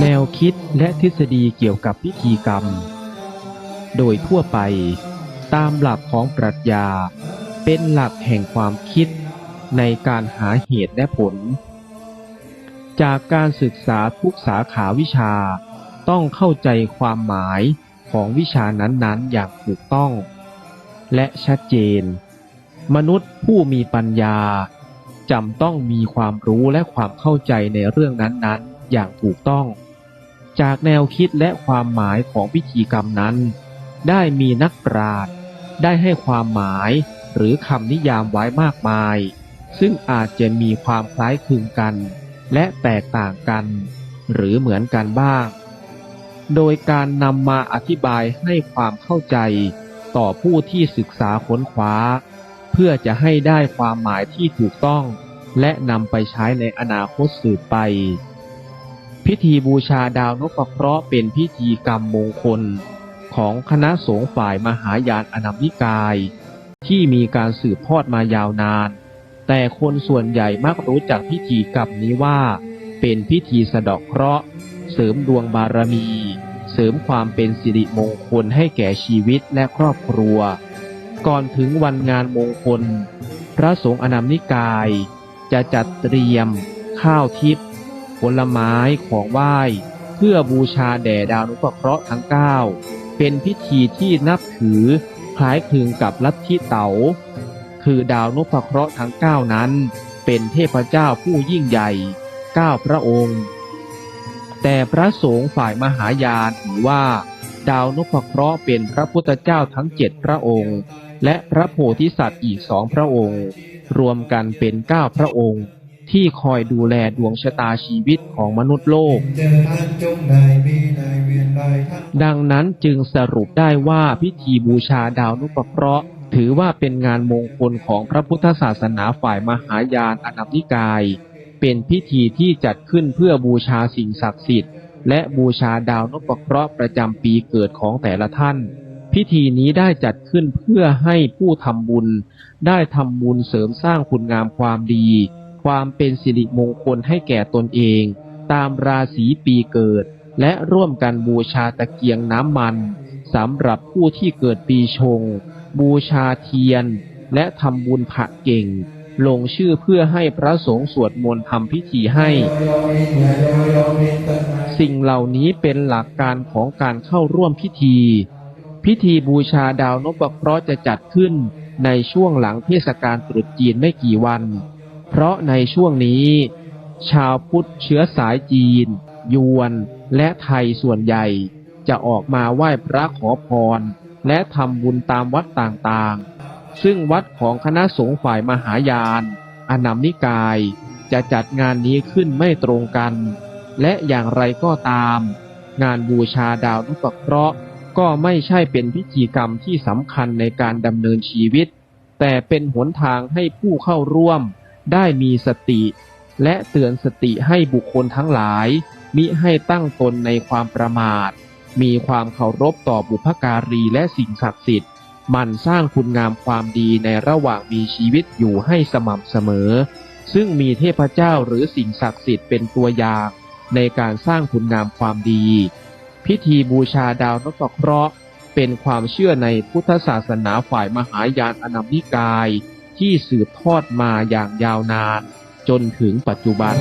แนวคิดและทฤษฎีเกี่ยวกับพิธีกรรม โดยทั่วไปตามหลักของปรัชญา เป็นหลักแห่งความคิดในการหาเหตุและผล จากการศึกษาทุกสาขาวิชาต้องเข้าใจความหมายของวิชานั้นๆ อย่างถูกต้อง และชัดเจน มนุษย์ผู้มีปัญญาจำต้องมีความรู้และความเข้าใจในเรื่องนั้นๆ อย่างถูกต้อง จากแนวคิดและความหมายของพิธีกรรมนั้น ได้มีนักปราชญ์ได้ให้ความหมายหรือคำนิยามไว้มากมาย ซึ่งอาจจะมีความคล้ายคลึงกัน และแตกต่างกัน หรือเหมือนกันบ้าง โดยการนำมาอธิบายให้ความเข้าใจต่อผู้ที่ศึกษาค้นคว้า เพื่อจะให้ได้ความหมายที่ถูกต้อง และนำไปใช้ในอนาคตสืบไป พิธีบูชาดาวนพเคราะห์เป็นพิธีกรรมมงคล ของคณะสงฆ์ฝ่ายมหายานอนัมนิกาย ที่มีการสืบทอดมายาวนาน แต่คนส่วนใหญ่มักรู้จักพิธีกรรมนี้ว่า เป็นพิธีสะเดาะเคราะห์ เสริมดวงบารมี เสริมความเป็นสิริมงคลให้แก่ชีวิตและครอบครัว ก่อนถึงวันงานมงคล พระสงฆ์อนัมนิกาย จะจัดเตรียม ข้าวทิพย์ ผลไม้ของไหว้ เพื่อบูชาแด่ดาวนุปเคราะห์ทั้งเก้าเป็นพิธีที่นับถือคล้ายคลึงกับลัทธิเต๋า คือดาวนุพเคราะห์ทั้งเก้านั้น เป็นเทพเจ้าผู้ยิ่งใหญ่เก้าพระองค์ แต่พระสงฆ์ฝ่ายมหายานถือว่า ดาวนุพเคราะห์เป็นพระพุทธเจ้าทั้งเจ็ดพระองค์ และพระโพธิสัตว์อีกสองพระองค์ รวมกันเป็นเก้าพระองค์ ที่คอยดูแลดวงชะตาชีวิตของมนุษย์โลก ดังนั้นจึงสรุปได้ว่าพิธีบูชาดาวนุปเคราะห์ ถือว่าเป็นงานมงคลของพระพุทธศาสนาฝ่ายมหายานอนัมนิกาย เป็นพิธีที่จัดขึ้นเพื่อบูชาสิ่งศักดิ์สิทธิ์ และบูชาดาวนพเคราะห์ประจำปีเกิดของแต่ละท่านพิธีนี้ได้จัดขึ้นเพื่อให้ผู้ทำบุญ ได้ทำบุญเสริมสร้างคุณงามความดี ความเป็นสิริมงคลให้แก่ตนเอง ตามราศีปีเกิด และร่วมกันบูชาตะเกียงน้ำมันสำหรับผู้ที่เกิดปีชง บูชาเทียน และทำบุญผะเก่ง ลงชื่อเพื่อให้พระสงฆ์สวดมนต์ทำพิธีให้ สิ่งเหล่านี้เป็นหลักการของการเข้าร่วมพิธี พิธีบูชาดาวนพเคราะห์จะจัดขึ้นในช่วงหลังเทศกาลตรุษจีนไม่กี่วัน เพราะในช่วงนี้ ชาวพุทธเชื้อสายจีน ยวนและไทยส่วนใหญ่ จะออกมาไหว้พระขอพร และทำบุญตามวัดต่างๆ ซึ่งวัดของคณะสงฆ์ฝ่ายมหายาน อนัมนิกาย จะจัดงานนี้ขึ้นไม่ตรงกัน และอย่างไรก็ตาม งานบูชาดาวนุปเคราะห์ก็ไม่ใช่เป็นพิธีกรรมที่สำคัญในการดำเนินชีวิต แต่เป็นหนทางให้ผู้เข้าร่วม ได้มีสติ และเตือนสติให้บุคคลทั้งหลาย มิให้ตั้งตนในความประมาท มีความเคารพต่อบุพการีและสิ่งศักดิ์สิทธิ์มันสร้างคุณงามความดีในระหว่างมีชีวิตอยู่ให้สม่ำเสมอ ซึ่งมีเทพเจ้าหรือสิ่งศักดิ์สิทธิ์เป็นตัวอย่างในการสร้างคุณงามความดี พิธีบูชาดาวนพเคราะห์เป็นความเชื่อในพุทธศาสนาฝ่ายมหายานอนัมนิกาย ที่สืบทอดมาอย่างยาวนานจนถึงปัจจุบัน